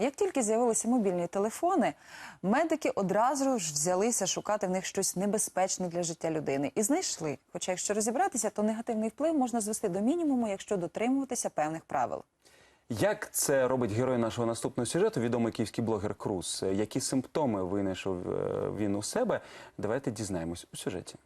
Як тільки з'явилися мобільні телефони, медики одразу ж взялися шукати в них щось небезпечне для життя людини і знайшли. Хоча, якщо розібратися, то негативний вплив можна звести до мінімуму, якщо дотримуватися певних правил. Як це робить герой нашого наступного сюжету, відомий київський блогер Круз? Які симптоми винайшов е, він у себе? Давайте дізнаємось у сюжеті.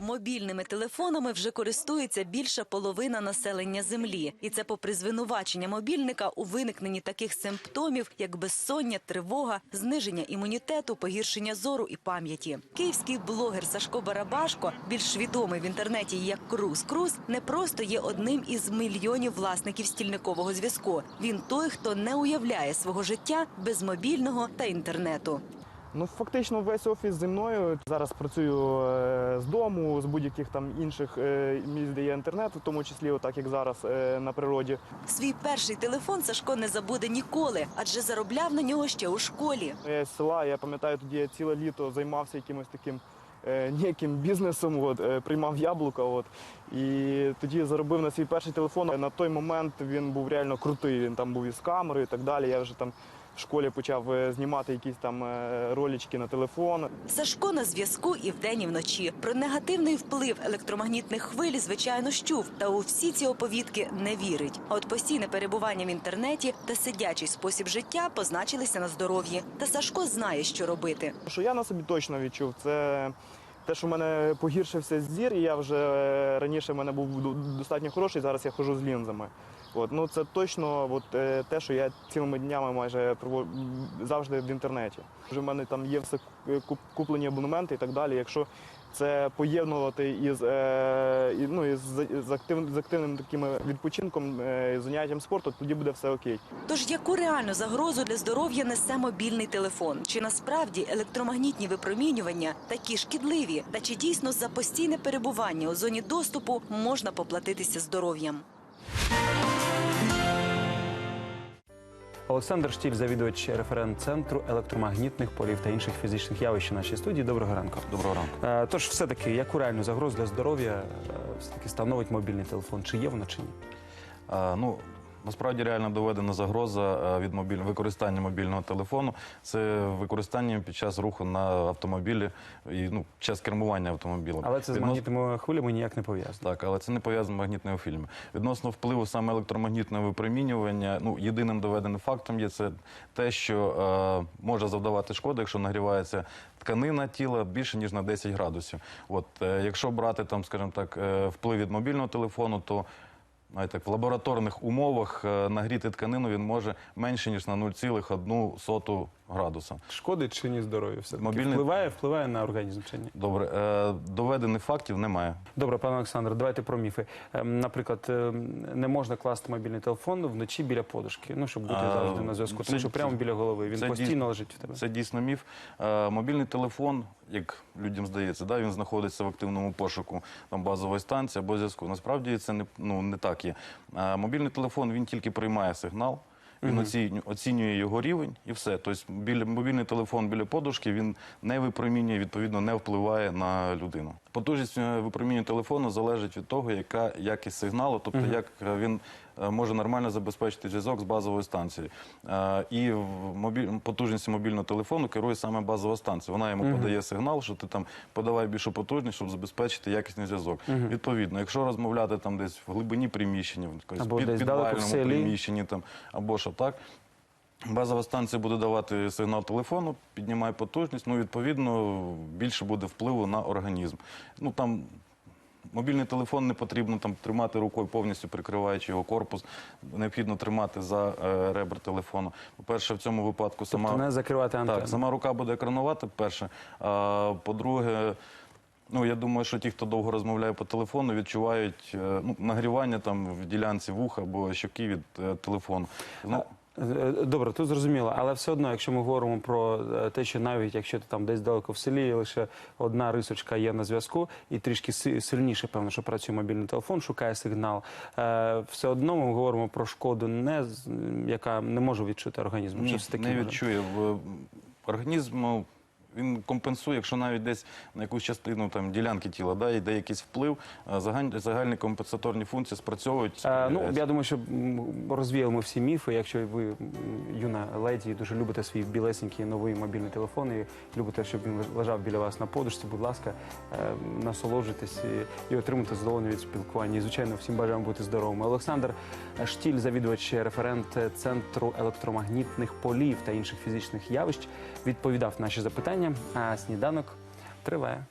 Мобільними телефонами вже користується більша половина населення землі, і це попри звинувачення мобільника у виникненні таких симптомів, як безсоння, тривога, зниження імунітету, погіршення зору і пам'яті. Київський блогер Сашко Барабашко, більш відомий в інтернеті як Круз Круз, не просто є одним із мільйонів власників стільникового зв'язку. Він той, хто не уявляє свого життя без мобільного та інтернету. Ну, фактично, весь офіс зі мною. Зараз працюю е, з дому, з будь-яких там інших е, місць, де є інтернет, в тому числі, отак як зараз е, на природі. Свій перший телефон Сашко не забуде ніколи, адже заробляв на нього ще у школі. Я з села, я пам'ятаю, тоді я ціле літо займався якимось таким е, ніяким бізнесом, от, е, приймав яблука. От, і тоді заробив на свій перший телефон. На той момент він був реально крутий. Він там був із камерою і так далі. Я вже там в школі почав е, знімати якісь там е, ролички на телефон. Сашко на зв'язку і вдень, і вночі. Про негативний вплив електромагнітних хвиль, звичайно, ж чув, та у всі ці оповідки не вірить. А от постійне перебування в інтернеті та сидячий спосіб життя позначилися на здоров'ї. Та Сашко знає, що робити. Що я на собі точно відчув, це те, що в мене погіршився зір, і я вже е, раніше в мене був достатньо хороший, зараз я ходжу з лінзами. От, ну це точно от, е, те, що я цілими днями майже завжди в інтернеті. Вже в мене там є все е, куплені абонементи і так далі. Якщо це поєднувати із, е, ну, із, з, актив, з активним таким відпочинком, е, заняттям спорту, тоді буде все окей. Тож яку реальну загрозу для здоров'я несе мобільний телефон? Чи насправді електромагнітні випромінювання такі шкідливі? Та чи дійсно за постійне перебування у зоні доступу можна поплатитися здоров'ям? Олександр Штіль, завідувач референт-центру електромагнітних полів та інших фізичних явищ у нашій студії. Доброго ранку. Доброго ранку. Е, Тож, все-таки, яку реальну загрозу для здоров'я е, все-таки становить мобільний телефон? Чи є вона, чи ні? Ну, насправді реально доведена загроза е, від мобіль... використання мобільного телефону. Це використання під час руху на автомобілі і ну, під час кермування автомобілем. Але це з Віднос- магнітними хвилями ніяк не пов'язано. Так, але це не пов'язано з магнітними фільмами. Відносно впливу саме електромагнітного випромінювання, ну єдиним доведеним фактом є це те, що е, може завдавати шкоди, якщо нагрівається тканина тіла більше ніж на 10 градусів. От е, якщо брати там, скажімо так, е, вплив від мобільного телефону, то так, в лабораторних умовах е, нагріти тканину він може менше ніж на 0,1 градуса. Шкодить чи ні здоров'ю? Все Мобільний- впливає, впливає на організм чи ні? Добре, е, доведених фактів немає. Добре, пане Олександр, давайте про міфи. Ем, Наприклад, ем, не можна класти мобільний телефон вночі біля подушки, ну щоб бути А, завжди на зв'язку, це- тому що прямо біля голови. Він це постійно дійсно- лежить в тебе. Це дійсно міф. Е, мобільний телефон, як людям здається, да, він знаходиться в активному пошуку там, базової станції або зв'язку. Насправді це не, ну, не так є. Мобільний телефон він тільки приймає сигнал. Він оцінює, оцінює його рівень і все. Тобто біля, мобільний телефон біля подушки він не випромінює, відповідно, не впливає на людину. Потужність е, випромінювання телефону залежить від того, яка якість сигналу, тобто як е, він е, може нормально забезпечити зв'язок з базовою станцією. І мобіль... потужністю мобільного телефону керує саме базова станція. Вона йому подає сигнал, що ти там подавай більшу потужність, щоб забезпечити якісний зв'язок. Відповідно, якщо розмовляти там десь в глибині приміщення, в якомусь під, підвальному приміщенні там або що так. Базова станція буде давати сигнал телефону, піднімає потужність, ну відповідно більше буде впливу на організм. Ну там мобільний телефон не потрібно там тримати рукою, повністю прикриваючи його корпус. Необхідно тримати за е, ребер телефону. По-перше, в цьому випадку сама Тобто не закривати антенну. так, сама рука буде екранувати, перше. А по-друге, ну я думаю, що ті, хто довго розмовляє по телефону, відчувають е, ну, нагрівання там в ділянці вуха або щоки від е, телефону. Ну, Е, Добре, тут зрозуміло, але все одно, якщо ми говоримо про те, що навіть якщо ти там десь далеко в селі, лише одна рисочка є на зв'язку, і трішки сильніше, певно, що працює мобільний телефон, шукає сигнал. Все одно ми говоримо про шкоду, не яка не може відчути організм. Чи ні, все таки не може? відчує. В організму Він компенсує, якщо навіть десь на якусь частину там ділянки тіла да, йде якийсь вплив, е, загальні, загальні компенсаторні функції спрацьовують. Е, ну, Е, я думаю, що розвіяли ми всі міфи. Якщо ви юна леді дуже любите свій білесенький новий мобільний телефон і любите, щоб він лежав біля вас на подушці, будь ласка, насолоджуйтесь і, і отримуйте задоволення від спілкування. І, звичайно, всім бажаємо бути здоровими. Олександр Штіль, завідувач, референт центру електромагнітних полів та інших фізичних явищ, відповідав на наші запитання. А сніданок триває.